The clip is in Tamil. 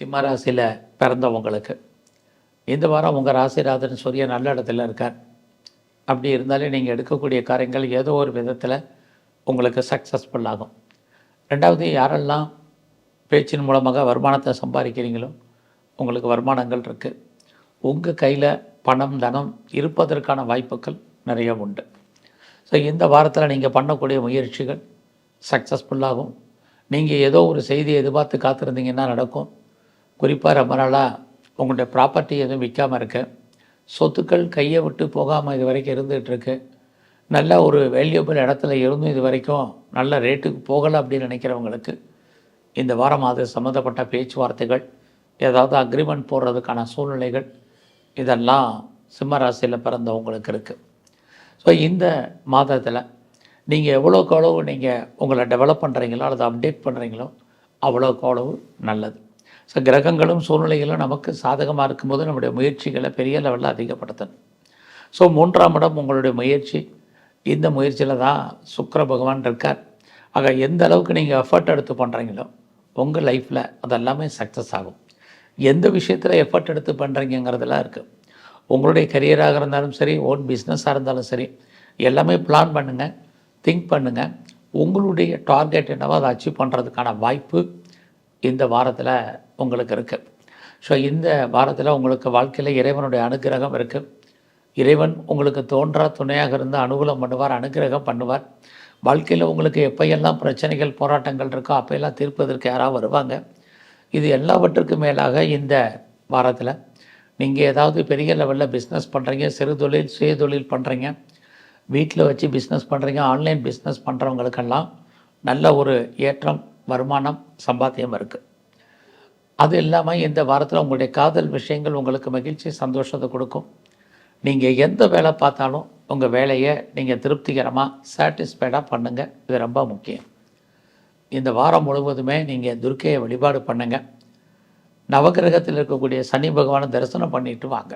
சிம்ம ராசியில் பிறந்தவங்களுக்கு. இந்த வாரம் உங்கள் ராசிராதன் சூரிய நல்ல இடத்துல இருக்கார். அப்படி இருந்தாலே நீங்கள் எடுக்கக்கூடிய காரியங்கள் ஏதோ ஒரு விதத்தில் உங்களுக்கு சக்ஸஸ்ஃபுல் ஆகும். ரெண்டாவது யாரெல்லாம் பேச்சின் மூலமாக வருமானத்தை சம்பாதிக்கிறீங்களோ உங்களுக்கு வருமானங்கள் இருக்குது உங்கள் கையில் பணம் தனம் இருப்பதற்கான வாய்ப்புகள் நிறைய உண்டு. ஸோ இந்த வாரத்தில் நீங்கள் பண்ணக்கூடிய முயற்சிகள் சக்ஸஸ்ஃபுல்லாகும் நீங்கள் ஏதோ ஒரு செய்தியை எதிர்பார்த்து காத்திருந்தீங்கன்னா நடக்கும். குறிப்பாக ரொம்ப நாளாக உங்களுடைய ப்ராப்பர்ட்டி எதுவும் விற்காமல் இருக்கு சொத்துக்கள் கையை விட்டு போகாமல் இது வரைக்கும் இருந்துகிட்ருக்கு நல்ல ஒரு வேல்யூபிள் இடத்துல இருந்தும் இது வரைக்கும் நல்ல ரேட்டுக்கு போகலை அப்படின்னு நினைக்கிறவங்களுக்கு இந்த வாரம் அது சம்மந்தப்பட்ட பேச்சுவார்த்தைகள் ஏதாவது அக்ரிமெண்ட் போடுறதுக்கான சூழ்நிலைகள் இதெல்லாம் சிம்ம ராசியில் பிறந்தவங்களுக்கு இருக்குது ஸோ இந்த மாதத்தில் நீங்கள் எவ்வளோக்கு அளவு நீங்கள் உங்களை டெவலப் பண்ணுறீங்களோ அல்லது அப்டேட் பண்ணுறீங்களோ அவ்வளோக்கு அளவு நல்லது. ஸோ கிரகங்களும் சூழ்நிலைகளும் நமக்கு சாதகமாக இருக்கும்போது நம்முடைய முயற்சிகளை பெரிய லெவலில் அதிகப்படுத்தணும். ஸோ மூன்றாம் இடம் உங்களுடைய முயற்சி. இந்த முயற்சியில் தான் சுக்கர பகவான் இருக்கார். ஆக எந்த அளவுக்கு நீங்கள் எஃபர்ட் எடுத்து பண்ணுறீங்களோ உங்கள் லைஃப்பில் அதெல்லாமே சக்ஸஸ் ஆகும். எந்த விஷயத்தில் எஃபர்ட் எடுத்து பண்ணுறீங்கிறதுலாம் இருக்குது உங்களுடைய கரியராக இருந்தாலும் சரி ஓன் பிஸ்னஸாக இருந்தாலும் சரி எல்லாமே பிளான் பண்ணுங்கள் திங்க் பண்ணுங்கள் உங்களுடைய டார்கெட் என்னவோ அதை அச்சீவ் பண்ணுறதுக்கான வாய்ப்பு இந்த வாரத்தில் உங்களுக்கு இருக்குது ஸோ இந்த வாரத்தில் உங்களுக்கு வாழ்க்கையில் இறைவனுடைய அனுக்கிரகம் இருக்குது இறைவன் உங்களுக்கு தோன்றா துணையாக இருந்து அனுகூலம் பண்ணுவார் அனுக்கிரகம் பண்ணுவார். வாழ்க்கையில் உங்களுக்கு எப்போயெல்லாம் பிரச்சனைகள் போராட்டங்கள் இருக்கோ அப்போயெல்லாம் தீர்ப்பதற்கு யாராவது வருவாங்க? இது எல்லாவற்றுக்கும் மேலாக இந்த வாரத்தில் நீங்கள் ஏதாவது பெரிய லெவலில் பிஸ்னஸ் பண்ணுறீங்க சிறு தொழில் சுய தொழில் பண்ணுறீங்க வீட்டில் வச்சு பிஸ்னஸ் பண்ணுறீங்க ஆன்லைன் பிஸ்னஸ் பண்ணுறவங்களுக்கெல்லாம் நல்ல ஒரு ஏற்றம் வருமானம் சம்பாத்தியம் இருக்குது அது இல்லாமல் இந்த வாரத்தில் உங்களுடைய காதல் விஷயங்கள் உங்களுக்கு மகிழ்ச்சி சந்தோஷத்தை கொடுக்கும். நீங்கள் எந்த வேலை பார்த்தாலும் உங்கள் வேலையை நீங்கள் திருப்திகரமாக சாட்டிஸ்ஃபைடாக பண்ணுங்கள் இது ரொம்ப முக்கியம். இந்த வாரம் முழுவதுமே நீங்கள் துர்க்கையை வழிபாடு பண்ணுங்கள் நவகிரகத்தில் இருக்கக்கூடிய சனி பகவானை தரிசனம் பண்ணிட்டு வாங்க.